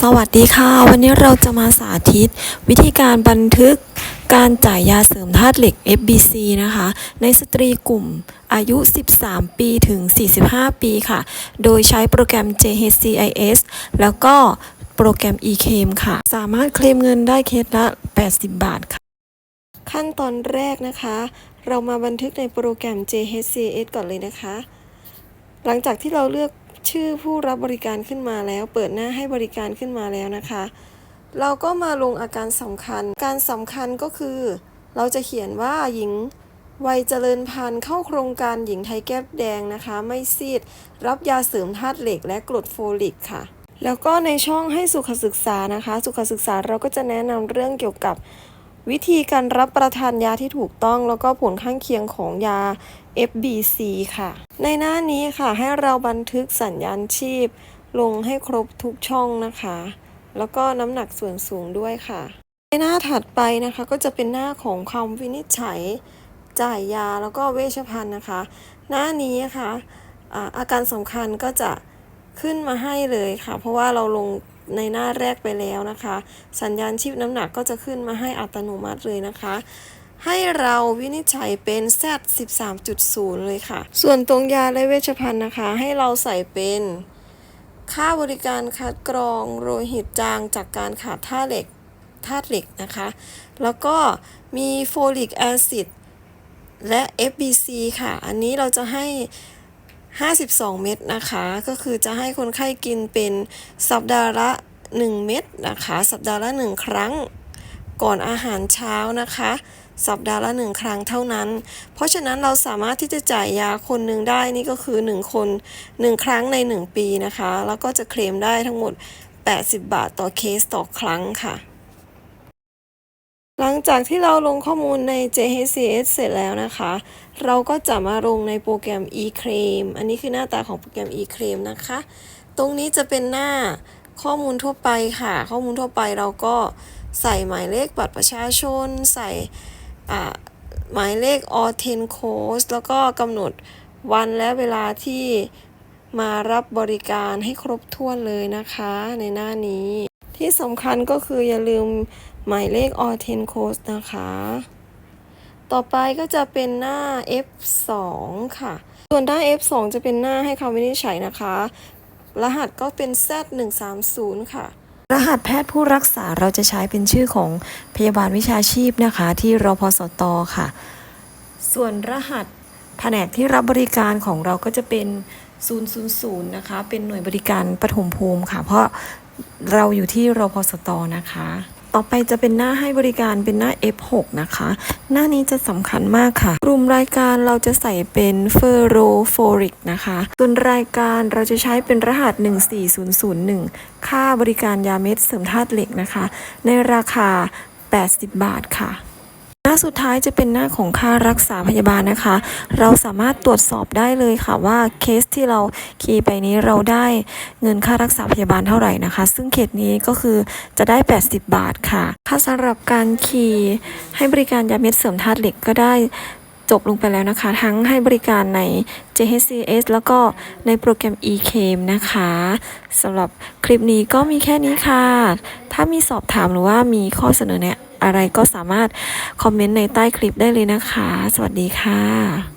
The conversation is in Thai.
สวัสดีค่ะ วันนี้เราจะมาสาธิต วิธีการบันทึกการจ่ายยาเสริมธาตุเหล็ก FBC นะคะ ในสตรีกลุ่มอายุ 13 ปีถึง 45 ปีค่ะ โดยใช้โปรแกรม JHCIS แล้วก็โปรแกรม eClaim ค่ะ สามารถเคลมเงินได้เคสละ 80 บาทค่ะ ขั้นตอนแรกนะคะ เรามาบันทึกในโปรแกรม JHCIS ก่อนเลยนะคะ หลังจากที่เราเลือก ชื่อผู้รับบริการขึ้นมาแล้ว เปิดหน้าให้บริการขึ้นมาแล้วนะคะ เราก็มาลงอาการสำคัญ การสำคัญก็คือ เราจะเขียนว่าหญิงวัยเจริญพันธุ์เข้าโครงการหญิงไทยแก้มแดงนะคะ ไม่ซีด รับยาเสริมธาตุเหล็กและกรดโฟลิกค่ะ แล้วก็ในช่องให้สุขศึกษานะคะ สุขศึกษาเราก็จะแนะนำเรื่องเกี่ยวกับ วิธีการรับประทานยาที่ถูกต้องแล้วก็ผลข้างเคียงของยา FBC ค่ะ ในหน้านี้ค่ะให้เราบันทึกสัญญาณชีพ ลงให้ครบทุกช่องนะคะ แล้วก็น้ำหนักส่วนสูงด้วยค่ะ ในหน้าถัดไปนะคะก็จะเป็นหน้าของคำวินิจฉัย จ่ายยาแล้วก็เวชภัณฑ์นะคะ หน้านี้ค่ะอาการสำคัญก็จะขึ้นมาให้เลยค่ะ เพราะว่าเราลง ในหน้าแรกไปแล้วนะคะ สัญญาณชีพน้ำหนักก็จะขึ้นมาให้อัตโนมัติเลยนะคะ ให้เราวินิจฉัยเป็น Z 13.0 เลยค่ะ ส่วนตรงยาและเวชภัณฑ์นะคะ ให้เราใส่เป็นค่าบริการคัดกรองโลหิตจางจากการขาดธาตุเหล็กธาตุเหล็กนะคะ แล้วก็มีโฟลิกแอซิดและ FBC ค่ะ อันนี้เราจะให้ 52 เม็ดนะคะ ก็คือจะให้คนไข้กินเป็นสัปดาห์ละ 1 เม็ดนะคะ สัปดาห์ละ 1 ครั้ง ก่อนอาหารเช้านะคะ สัปดาห์ละ 1 ครั้งเท่านั้น เพราะฉะนั้นเราสามารถที่จะจ่ายยาคนหนึ่งได้นี่ก็คือ 1 คน 1 ครั้งใน 1 ปีนะคะ แล้วก็จะเคลมได้ทั้งหมด 80 บาทต่อเคสต่อครั้งค่ะ หลังจากที่เราลงข้อมูลใน JHCS เสร็จแล้วนะคะ เราก็จะมาลงในโปรแกรม eClaim อันนี้คือหน้าตาของโปรแกรม eClaim นะคะ ตรงนี้จะเป็นหน้าข้อมูลทั่วไปค่ะ ข้อมูลทั่วไปเราก็ใส่หมายเลขบัตรประชาชน ใส่หมายเลข o t e n code แล้วก็กำหนดวันและเวลาที่มารับบริการให้ครบถ้วนเลยนะคะ ในหน้านี้ ที่สำคัญก็คืออย่าลืมหมายเลข o t e n code นะคะ ต่อไปก็จะเป็นหน้า F2 ค่ะ ส่วนหน้าน F2 จะเป็นหน้าให้คำวินิจฉัยนะคะ รหัสก็เป็น Z130 ค่ะรหัสแพทย์ผู้รักษาเราจะใช้เป็นชื่อของพยาบาลวิชาชีพนะคะ ที่รพสตค่ะ ส่วนรหัสแผนกที่รับบริการของเราก็จะเป็น 000 นะคะ เป็นหน่วยบริการปฐมภูมิค่ะ เพราะ เราอยู่ที่รพสตนะคะ ต่อไปจะเป็นหน้าให้บริการเป็นหน้า F6 นะคะ หน้านี้จะสำคัญมากค่ะ กลุ่มรายการเราจะใส่เป็นเฟอร์โรโฟริกนะคะ ส่วนรายการเราจะใช้เป็นรหัส 14001 ค่าบริการยาเม็ดเสริมธาตุเหล็กนะคะ ในราคา 80 บาทค่ะาสุดท้ายจะเป็นหน้าของค่ารักษาพยาบาลนะคะ เราสามารถตรวจสอบได้เลยค่ะว่าเคสที่เราคีย์ไปนี้เราได้เงินค่ารักษาพยาบาลเท่าไหร่นะคะ ซึ่งเขตนี้ก็คือจะได้ 80 บาทค่ะ ค่าสำหรับการคีย์ให้บริการยาเม็ดเสริมธาตุเหล็กก็ได้ จบลงไปแล้วนะคะ ทั้งให้บริการใน JHCS แล้วก็ในโปรแกรม eCam นะคะสำหรับคลิปนี้ก็มีแค่นี้ค่ะ ถ้ามีสอบถามหรือว่ามีข้อเสนอแนะอะไรก็สามารถคอมเมนต์ในใต้คลิปได้เลยนะคะ สวัสดีค่ะ